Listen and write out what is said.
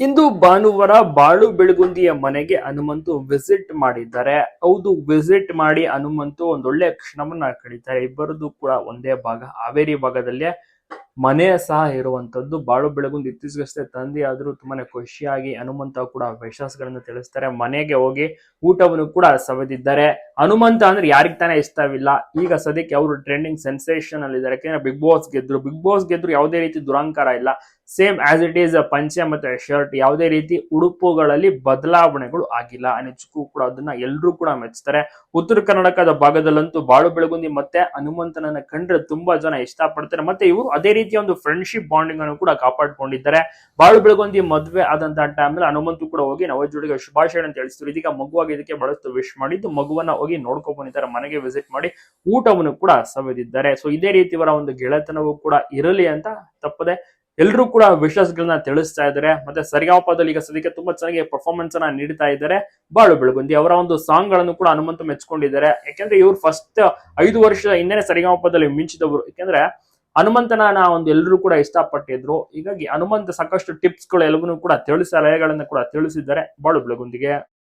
ಇಂದು ಭಾನುವಾರ ಬಾಳು ಬೆಳಗುಂದಿಯ ಮನೆಗೆ ಹನುಮಂತು ವಿಸಿಟ್ ಮಾಡಿದ್ದಾರೆ. ಹೌದು ವಿಸಿಟ್ ಮಾಡಿ ಹನುಮಂತು ಒಂದೊಳ್ಳೆ ಕ್ಷಣವನ್ನ ಕಳೀತಾರೆ. ಇಬ್ಬರದು ಕೂಡ ಒಂದೇ ಭಾಗ. ಹಾವೇರಿ ಭಾಗದಲ್ಲೇ ಮನೆ ಸಹ ಇರುವಂತದ್ದು ಬಾಳು ಬೆಳಗುಂದಿ ಇತ್ತೀಚೆಗಷ್ಟೇ ತಂದೆ ಆದ್ರೂ ತುಂಬಾನೇ ಖುಷಿಯಾಗಿ ಹನುಮಂತ ಕೂಡ ವಿಶ್ವಾಸಗಳನ್ನ ತಿಳಿಸ್ತಾರೆ. ಮನೆಗೆ ಹೋಗಿ ಊಟವನ್ನು ಕೂಡ ಸವೆದಿದ್ದಾರೆ. ಹನುಮಂತ ಅಂದ್ರೆ ಯಾರಿಗ್ ತಾನೇ ಇಷ್ಟವಿಲ್ಲ. ಈಗ ಸದ್ಯಕ್ಕೆ ಅವರು ಟ್ರೆಂಡಿಂಗ್ ಸೆನ್ಸೇಷನ್ ಅಲ್ಲಿ ಇದ್ದಾರೆ ಯಾಕಂದ್ರೆ ಬಿಗ್ ಬಾಸ್ ಗೆದ್ರು. ಬಿಗ್ ಬಾಸ್ ಗೆದ್ರು ಯಾವುದೇ ರೀತಿ ದುರಂಕಾರ ಇಲ್ಲ. ಸೇಮ್ ಆಸ್ ಇಟ್ ಈಸ್ ಪಂಚೆ ಮತ್ತೆ ಶರ್ಟ್ ಯಾವುದೇ ರೀತಿ ಉಡುಪುಗಳಲ್ಲಿ ಬದಲಾವಣೆಗಳು ಆಗಿಲ್ಲ. ನಿಜಕ್ಕೂ ಕೂಡ ಅದನ್ನ ಎಲ್ಲರೂ ಕೂಡ ಮೆಚ್ಚುತ್ತಾರೆ ಉತ್ತರ ಕರ್ನಾಟಕದ ಭಾಗದಲ್ಲಂತೂ ಬಾಳು ಬೆಳಗುಂದಿ ಮತ್ತೆ ಹನುಮಂತನನ್ನ ಕಂಡ್ರೆ ತುಂಬಾ ಜನ ಇಷ್ಟಪಡ್ತಾರೆ. ಮತ್ತೆ ಇವರು ಅದೇ ರೀತಿಯ ಒಂದು ಫ್ರೆಂಡ್ಶಿಪ್ ಬಾಂಡಿಂಗ್ ಅನ್ನು ಕೂಡ ಕಾಪಾಡ್ಕೊಂಡಿದ್ದಾರೆ. ಬಾಳು ಬೆಳಗುಂದಿ ಮದ್ವೆ ಆದಂತಹ ಟೈಮ್ನಲ್ಲಿ ಹನುಮಂತು ಕೂಡ ಹೋಗಿ ನವಜೋಡಿಗೆ ಶುಭಾಶಯ ತಿಳಿಸಿದ್ರು ಇದೀಗ ಮಗುವಾಗಿ ಇದಕ್ಕೆ ಬಹಳಷ್ಟು ವಿಶ್ ಮಾಡಿದ್ದು ಮಗುವನ್ನ ನೋಡ್ಕೊಂಡ್ ಬಂದಿದ್ದಾರೆ, ಮನೆಗೆ ವಿಸಿಟ್ ಮಾಡಿ ಊಟವನ್ನು ಕೂಡ ಸವೆದಿದ್ದಾರೆ. ಸೊ ಇದೇ ರೀತಿ ಇವರ ಒಂದು ಗೆಳೆತನವೂ ಕೂಡ ಇರಲಿ ಅಂತ ತಪ್ಪದೆ ಎಲ್ಲರೂ ಕೂಡ ವಿಶ್ವಾಸಗಳನ್ನ ತಿಳಿಸ್ತಾ ಇದ್ದಾರೆ. ಮತ್ತೆ ಸರಿಗಾಪದಲ್ಲಿ ಈಗ ಸದ್ಯಕ್ಕೆ ತುಂಬಾ ಚೆನ್ನಾಗಿ ಪರ್ಫಾರ್ಮೆನ್ಸ್ ಅನ್ನ ನೀಡ್ತಾ ಇದ್ದಾರೆ. ಬಾಳು ಬೆಳಗುಂದಿ ಅವರ ಒಂದು ಸಾಂಗ್ಗಳನ್ನು ಕೂಡ ಹನುಮಂತ ಮೆಚ್ಕೊಂಡಿದ್ದಾರೆ. ಯಾಕೆಂದ್ರೆ ಇವ್ರು ಫಸ್ಟ್ ಐದು ವರ್ಷದ ಹಿಂದೆನೆ ಸರಿಗಾಪದಲ್ಲಿ ಮಿಂಚಿದವರು. ಯಾಕೆಂದ್ರೆ ಹನುಮಂತನ ಒಂದು ಎಲ್ಲರೂ ಕೂಡ ಇಷ್ಟಪಟ್ಟಿದ್ರು. ಹೀಗಾಗಿ ಹನುಮಂತ ಸಾಕಷ್ಟು ಟಿಪ್ಸ್ಗಳು ಎಲ್ಲವನ್ನೂ ಕೂಡ ತಿಳಿಸ ಕೂಡ ತಿಳಿಸಿದ್ದಾರೆ. ಬಾಳು ಬೆಳಗುಂದಿಗೆ.